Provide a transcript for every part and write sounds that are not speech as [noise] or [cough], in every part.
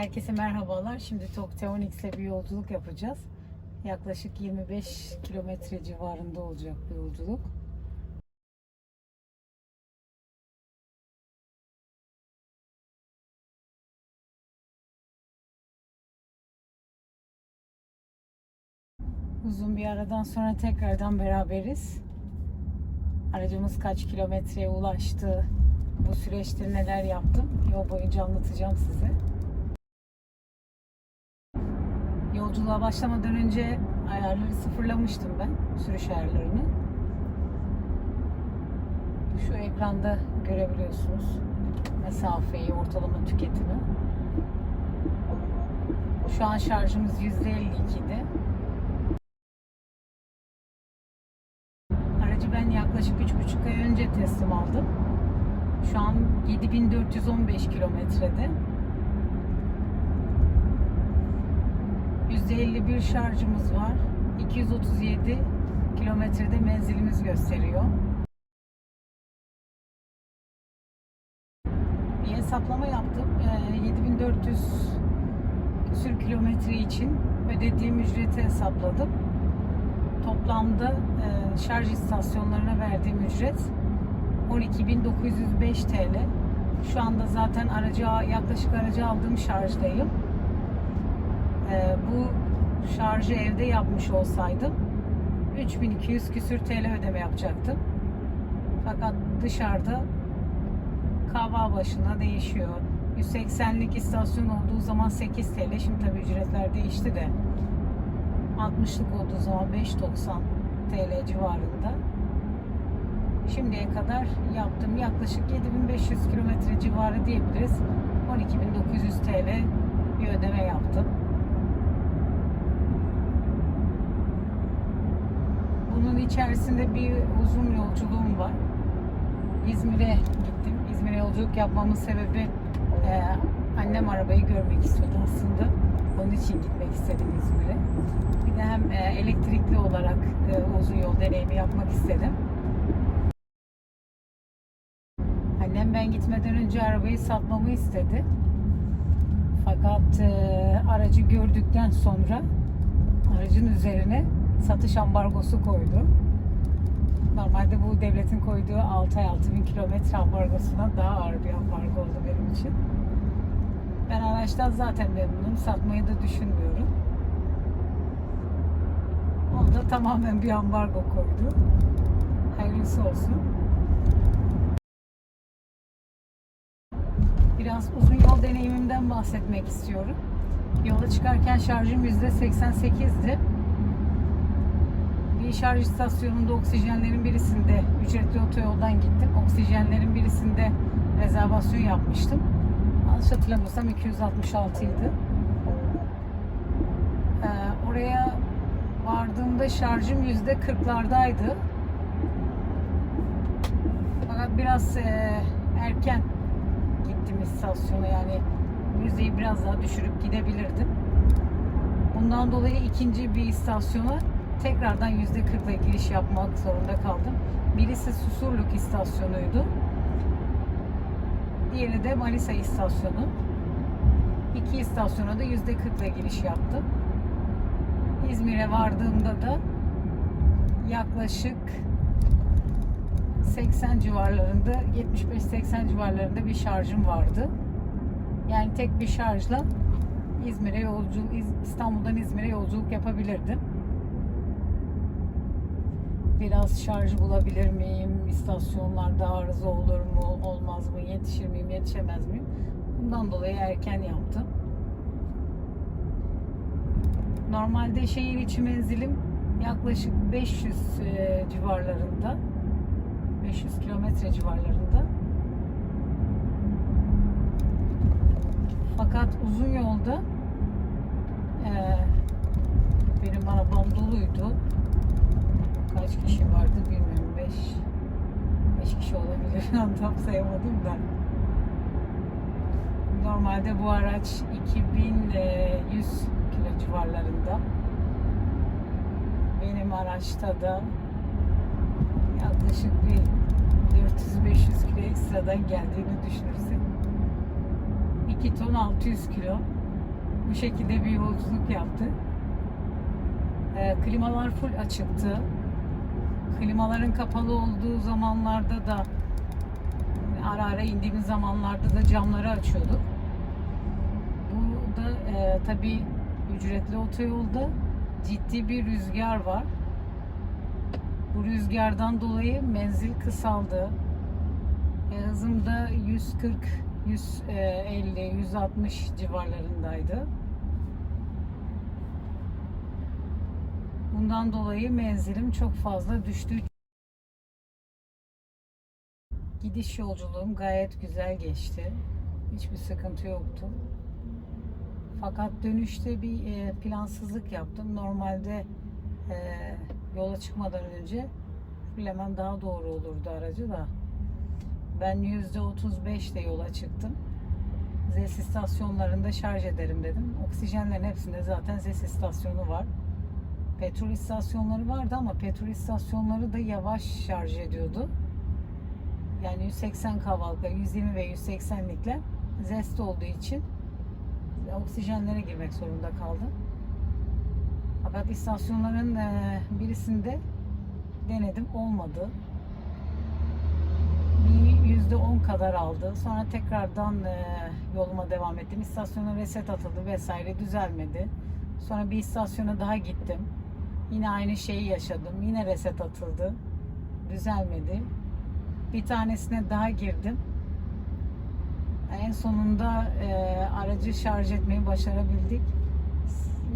Herkese merhabalar. Şimdi Tokyo Onyx'le bir yolculuk yapacağız. Yaklaşık 25 kilometre civarında olacak bir yolculuk. Uzun bir aradan sonra tekrardan beraberiz. Aracımız kaç kilometreye ulaştı, bu süreçte neler yaptım yol boyunca anlatacağım size. Yolculuğa başlamadan önce ayarları sıfırlamıştım ben, sürüş ayarlarını. Şu ekranda görebiliyorsunuz mesafeyi, ortalama tüketimi. Şu an şarjımız %52'de. Aracı ben yaklaşık 3,5 ay önce teslim aldım. Şu an 7415 kilometrede. %51 şarjımız var. 237 kilometrede menzilimiz gösteriyor. Bir hesaplama yaptım. Ee, 7400 küsür kilometre için ödediğim ücreti hesapladım. Toplamda e, şarj istasyonlarına verdiğim ücret 12.905 TL. Şu anda zaten aracı yaklaşık aracı aldığım şarjdayım. Ee, bu şarjı evde yapmış olsaydım 3200 küsür TL ödeme yapacaktım. Fakat dışarıda kahva başına değişiyor. 180'lik istasyon olduğu zaman 8 TL. Şimdi tabii ücretler değişti de 60'lık olduğu zaman 5.90 TL civarında. Şimdiye kadar yaptığım yaklaşık 7500 kilometre civarı diyebiliriz. 12.900 TL bir ödeme yaptım. Bunun içerisinde bir uzun yolculuğum var. İzmir'e gittim. İzmir'e yolculuk yapmamın sebebi e, annem arabayı görmek istedi aslında. Onun için gitmek istedim İzmir'e. Bir de hem e, elektrikli olarak e, uzun yol deneyimi yapmak istedim. Annem ben gitmeden önce arabayı satmamı istedi. Fakat e, aracı gördükten sonra aracın üzerine satış ambargosu koydu. Normalde bu devletin koyduğu 6 ay 6 bin kilometre ambargosundan daha ağır bir ambargo oldu benim için. Ben araçtan zaten memnunum. Satmayı da düşünmüyorum. Onda tamamen bir ambargo koydu. Hayırlısı olsun. Biraz uzun yol deneyimimden bahsetmek istiyorum. Yola çıkarken şarjım %88'di. Bir şarj istasyonunda oksijenlerin birisinde ücretli otoyoldan gittim. Oksijenlerin birisinde rezervasyon yapmıştım. Yanlış hatırlamıyorsam 266 idi. Ee, oraya vardığımda şarjım yüzde 40'lardaydı. Fakat biraz e, erken gittim istasyona yani yüzdeyi biraz daha düşürüp gidebilirdim. Bundan dolayı ikinci bir istasyona tekrardan yüzde 40 ile giriş yapmak zorunda kaldım. Birisi Susurluk istasyonuydu. Diğeri de Manisa istasyonu. İki istasyona da yüzde 40 ile giriş yaptım. İzmir'e vardığımda da yaklaşık 80 civarlarında 75-80 civarlarında bir şarjım vardı. Yani tek bir şarjla İzmir'e yolculuk İstanbul'dan İzmir'e yolculuk yapabilirdim. Biraz şarj bulabilir miyim? İstasyonlarda arıza olur mu? Olmaz mı? Yetişir miyim? Yetişemez miyim? Bundan dolayı erken yaptım. Normalde şehir içi menzilim yaklaşık 500 e, civarlarında. 500 kilometre civarlarında. Fakat uzun yolda e, benim arabam doluydu. Kaç kişi vardı bilmiyorum. 5 5 kişi olabilir. [laughs] Tam sayamadım da. Normalde bu araç 2100 kilo civarlarında. Benim araçta da yaklaşık bir 400-500 kilo ekstradan geldiğini düşünürsek 2 ton 600 kilo Bu şekilde bir yolculuk yaptı. Ee, klimalar full açıktı. Klimaların kapalı olduğu zamanlarda da ara ara indiğimiz zamanlarda da camları açıyorduk. Bu da e, tabii ücretli otoyolda ciddi bir rüzgar var. Bu rüzgardan dolayı menzil kısaldı. E, hızım da 140, 150, 160 civarlarındaydı. Bundan dolayı menzilim çok fazla düştü. Gidiş yolculuğum gayet güzel geçti. Hiçbir sıkıntı yoktu. Fakat dönüşte bir e, plansızlık yaptım. Normalde e, yola çıkmadan önce bilemem daha doğru olurdu aracı da. Ben %35 ile yola çıktım. ZES istasyonlarında şarj ederim dedim. Oksijenlerin hepsinde zaten ZES istasyonu var. Petrol istasyonları vardı ama petrol istasyonları da yavaş şarj ediyordu. Yani 180 kavalıkla, 120 ve 180'likle zest olduğu için oksijenlere girmek zorunda kaldım. Fakat istasyonların e, birisinde denedim olmadı. Bir yüzde on kadar aldı. Sonra tekrardan e, yoluma devam ettim. İstasyona reset atıldı vesaire düzelmedi. Sonra bir istasyona daha gittim. Yine aynı şeyi yaşadım. Yine reset atıldı. Düzelmedi. Bir tanesine daha girdim. En sonunda e, aracı şarj etmeyi başarabildik.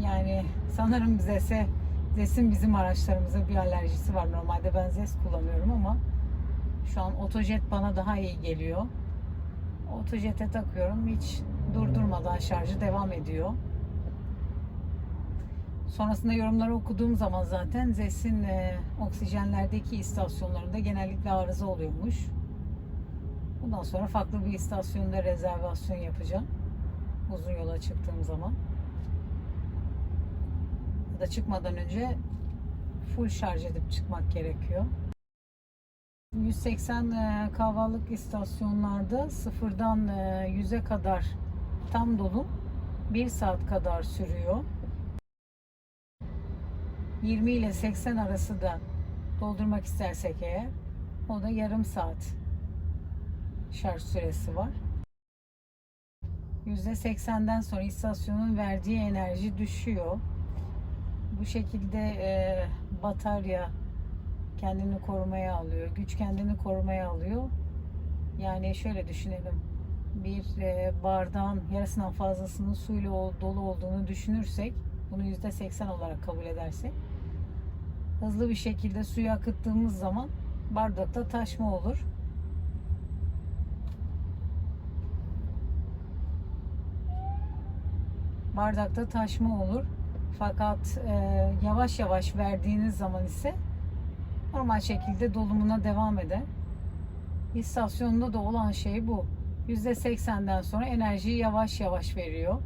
Yani sanırım ZES'e ZES'in bizim araçlarımıza bir alerjisi var. Normalde ben ZES kullanıyorum ama şu an otojet bana daha iyi geliyor. Otojete takıyorum. Hiç durdurmadan şarjı devam ediyor. Sonrasında yorumları okuduğum zaman zaten ZES'in e, oksijenlerdeki istasyonlarında genellikle arıza oluyormuş. Bundan sonra farklı bir istasyonda rezervasyon yapacağım. Uzun yola çıktığım zaman. Ya da çıkmadan önce full şarj edip çıkmak gerekiyor. 180 e, kahvalık istasyonlarda sıfırdan e, 100'e kadar tam dolu 1 saat kadar sürüyor. 20 ile 80 arası da doldurmak istersek eğer o da yarım saat şarj süresi var. %80'den sonra istasyonun verdiği enerji düşüyor. Bu şekilde e, batarya kendini korumaya alıyor. Güç kendini korumaya alıyor. Yani şöyle düşünelim. Bir e, bardağın yarısından fazlasının suyla dolu olduğunu düşünürsek bunu %80 olarak kabul edersek hızlı bir şekilde suyu akıttığımız zaman bardakta taşma olur. Bardakta taşma olur. Fakat e, yavaş yavaş verdiğiniz zaman ise normal şekilde dolumuna devam eder. İstasyonda da olan şey bu. %80'den sonra enerjiyi yavaş yavaş veriyor.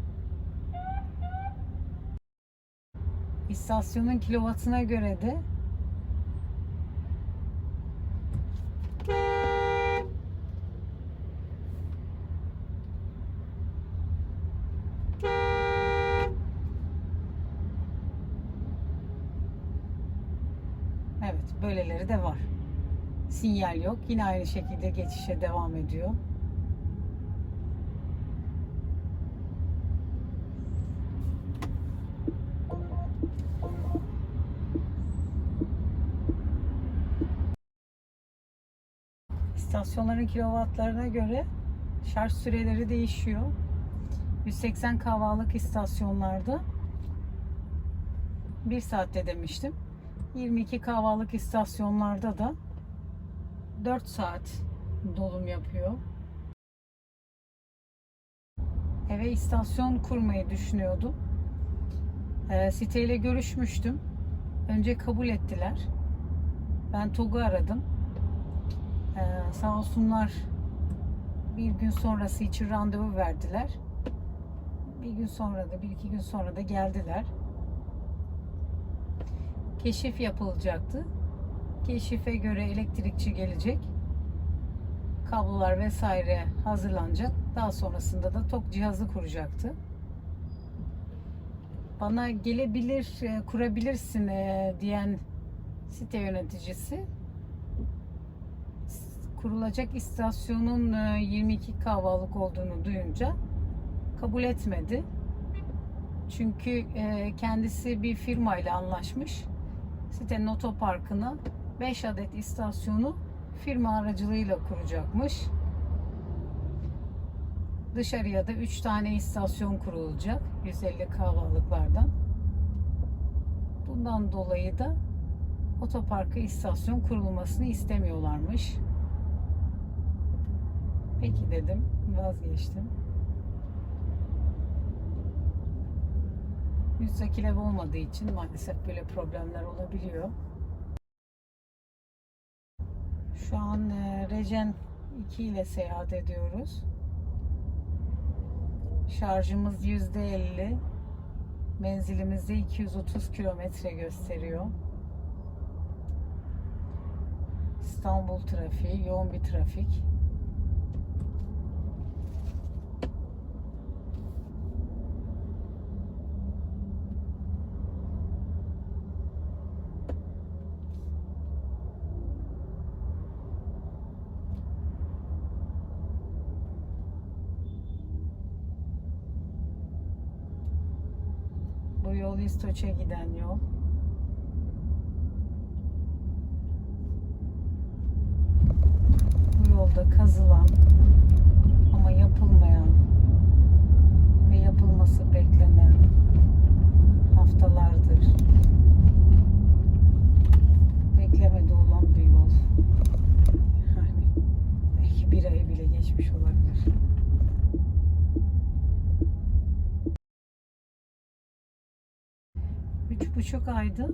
İstasyonun kilovatına göre de Evet, böyleleri de var. Sinyal yok. Yine aynı şekilde geçişe devam ediyor. İstasyonların kilovatlarına göre şarj süreleri değişiyor. 180 kahvalık istasyonlarda 1 saatte demiştim. 22 kahvalık istasyonlarda da 4 saat dolum yapıyor. Eve istasyon kurmayı düşünüyordum. E, siteyle görüşmüştüm. Önce kabul ettiler. Ben TOG'u aradım. Ee, sağ olsunlar bir gün sonrası için randevu verdiler. Bir gün sonra da bir iki gün sonra da geldiler. Keşif yapılacaktı. Keşife göre elektrikçi gelecek. Kablolar vesaire hazırlanacak. Daha sonrasında da tok cihazı kuracaktı. bana gelebilir, e, kurabilirsin e, diyen site yöneticisi kurulacak istasyonun e, 22 kahvalık olduğunu duyunca kabul etmedi. Çünkü e, kendisi bir firmayla anlaşmış. Sitenin otoparkına 5 adet istasyonu firma aracılığıyla kuracakmış. Dışarıya da 3 tane istasyon kurulacak 150 kahvalıklardan. Bundan dolayı da otoparka istasyon kurulmasını istemiyorlarmış. Peki dedim, vazgeçtim. Müstakil ev olmadığı için maalesef böyle problemler olabiliyor. Şu an e, Rejen 2 ile seyahat ediyoruz. Şarjımız %50. Menzilimizde 230 kilometre gösteriyor. İstanbul trafiği, yoğun bir trafik. Bu yol İstoç'a giden yol. Bu yolda kazılan ama yapılmayan ve yapılması beklenen haftalardır beklemede olan bir yol. Yani belki bir ay bile geçmiş olabilir. Üç buçuk ayda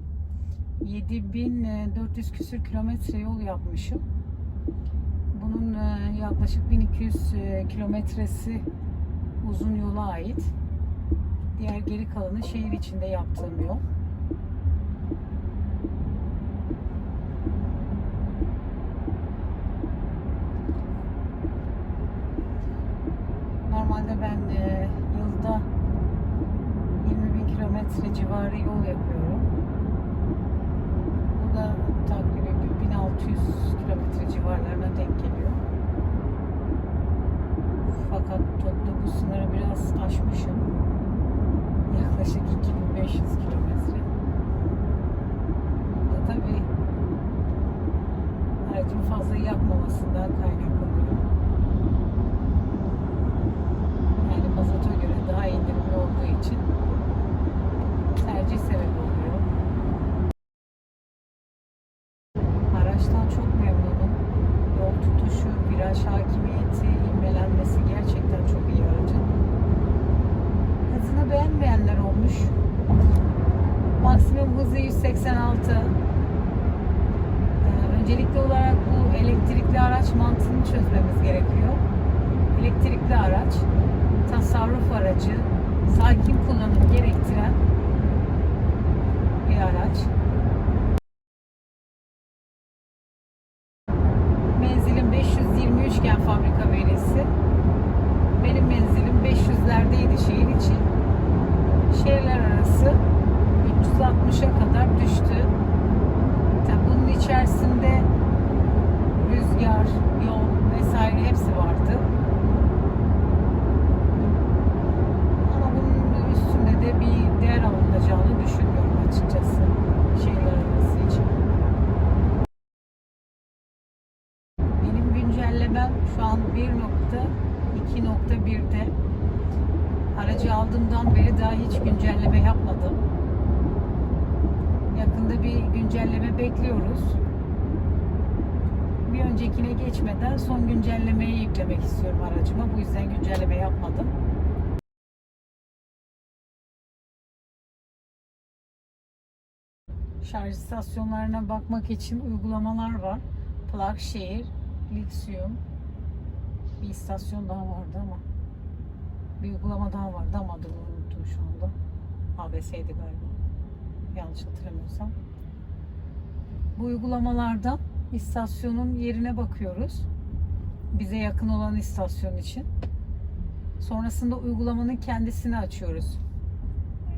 7400 küsür kilometre yol yapmışım. Bunun e, yaklaşık 1200 e, kilometresi uzun yola ait. Diğer geri kalanı şehir içinde yaptığım yol. Normalde ben e, yılda 20 bin kilometre civarı yol yapıyorum. Bu da takribi bir 1600 kilometre civarlarına denk geliyor. Fakat toplu bu sınırı biraz aşmışım. Yaklaşık 2500 kilometre. Bu da tabii aracın fazla yakmamasından kaynaklanıyor. Yani mazota göre daha indirimli olduğu için tercih sebebi oluyor. Araçtan çok memnunum. Yol tutuşu, viraj hakimiyeti, ivmelenmesi gerçekten çok iyi aracın. Hızını beğenmeyenler olmuş. Maksimum hızı 186. Ee, öncelikli olarak bu elektrikli araç mantığını çözmemiz gerekiyor. Elektrikli araç, tasarruf aracı, sakin kullanım gerektiren bir araç. Menzilim 523 iken fabrika verisi. Benim menzilim 500'lerdeydi şehir için. Şehirler arası 360'a kadar düştü. Tabii bunun içerisinde rüzgar, yol vesaire hepsi vardı. Ama bunun üstünde de bir değer alınacağını düşünmüyorum açıkçası şehirler arası için. Benim güncellemem şu an 1.2.1'de. Aracı aldığımdan beri daha hiç güncelleme yapmadım. Yakında bir güncelleme bekliyoruz. Bir öncekine geçmeden son güncellemeyi yüklemek istiyorum aracıma. Bu yüzden güncelleme yapmadım. Şarj istasyonlarına bakmak için uygulamalar var. Plugshare, Lixium. Bir istasyon daha vardı ama bir uygulama daha vardı ama adını unuttum şu anda. ABS'ydi galiba. Yanlış hatırlamıyorsam. Bu uygulamalardan istasyonun yerine bakıyoruz. Bize yakın olan istasyon için. Sonrasında uygulamanın kendisini açıyoruz.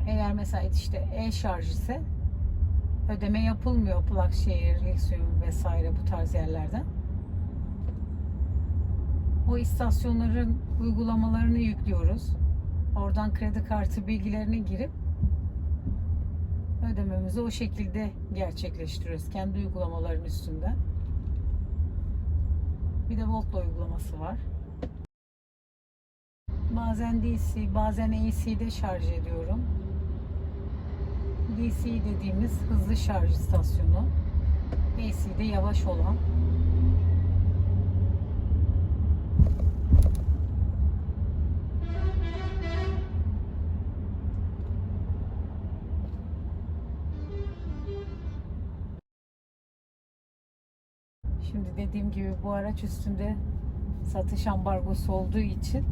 Eğer mesela işte e-şarj ise ödeme yapılmıyor Plakşehir, Lixium vesaire bu tarz yerlerden. O istasyonların uygulamalarını yüklüyoruz. Oradan kredi kartı bilgilerini girip ödememizi o şekilde gerçekleştiriyoruz. Kendi uygulamaların üstünden. Bir de Volt'la uygulaması var. Bazen DC, bazen AC'de şarj ediyorum. DC dediğimiz hızlı şarj istasyonu. AC'de yavaş olan. Dediğim gibi bu araç üstünde satış ambargosu olduğu için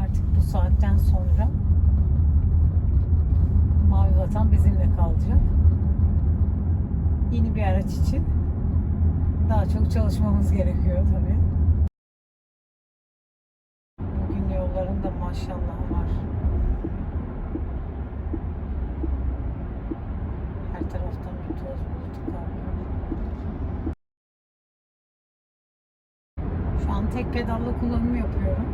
artık bu saatten sonra Mavi Vatan bizimle kalacak. Yeni bir araç için daha çok çalışmamız gerekiyor tabii. Bugün yollarında maşallah var. Tek pedalla kullanım yapıyorum.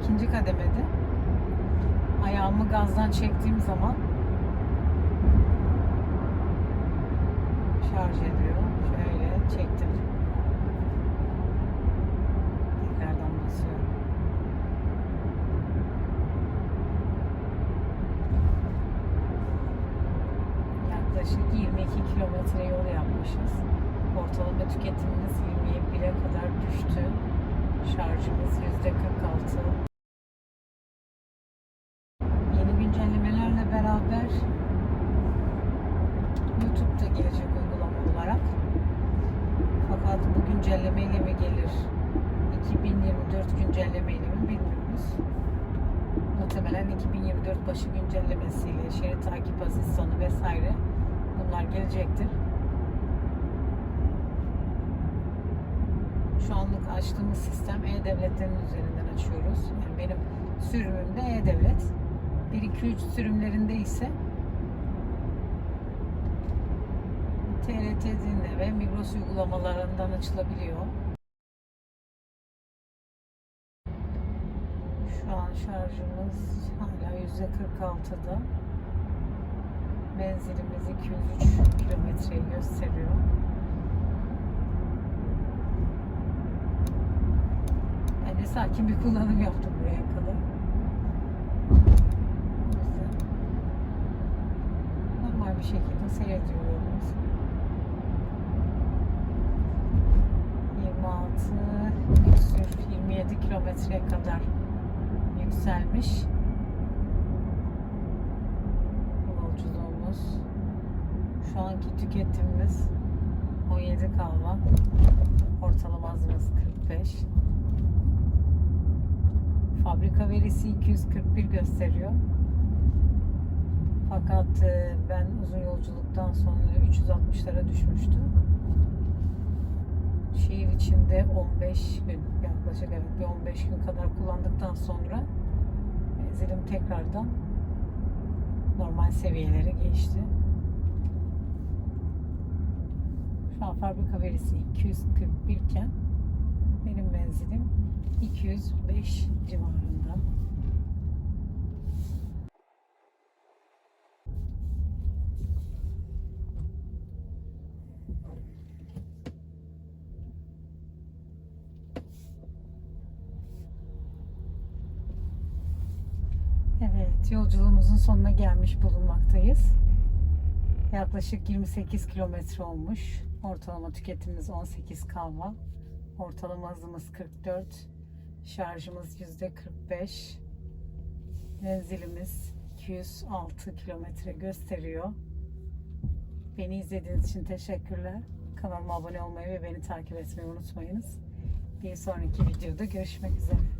İkinci kademede. Ayağımı gazdan çektiğim zaman şarj ediyor. Şöyle çektim. Tekrardan basıyorum. Yaklaşık 22 kilometre yol yapmışız. Ortalama tüketimimiz 21'e kadar düştü. Şarjımız %46. Yeni güncellemelerle beraber YouTube'da gelecek uygulama olarak. Fakat bu güncellemeyle mi gelir? 2024 güncellemeyle mi bilmiyoruz. Muhtemelen 2024 başı güncellemesiyle şerit takip asistanı vesaire bunlar gelecektir. Şu anlık açtığımız sistem E-Devlet'lerin üzerinden açıyoruz. Yani benim sürümümde E-Devlet. 1-2-3 sürümlerinde ise TRT Dinle ve Migros uygulamalarından açılabiliyor. Şu an şarjımız hala %46'da. Menzilimiz 203 kilometreyi gösteriyor. Ben de sakin bir kullanım yaptım buraya kadar. Yüzden normal bir şekilde seyrediyoruz. 26 küsür 27 kilometreye kadar yükselmiş yolculuğumuz. Şu anki tüketimimiz 17 kahva. Ortalama hızımız 45. Fabrika verisi 241 gösteriyor. Fakat e, ben uzun yolculuktan sonra 360'lara düşmüştüm. Şehir içinde 15 gün yaklaşık evet bir 15 gün kadar kullandıktan sonra menzilim tekrardan normal seviyelere geçti. Şu an fabrika verisi 241 iken benim menzilim 205 civarında. Evet, yolculuğumuzun sonuna gelmiş bulunmaktayız. Yaklaşık 28 kilometre olmuş. Ortalama tüketimimiz 18 kahva. Ortalama hızımız 44. Şarjımız %45. Menzilimiz 206 kilometre gösteriyor. Beni izlediğiniz için teşekkürler. Kanalıma abone olmayı ve beni takip etmeyi unutmayınız. Bir sonraki videoda görüşmek üzere.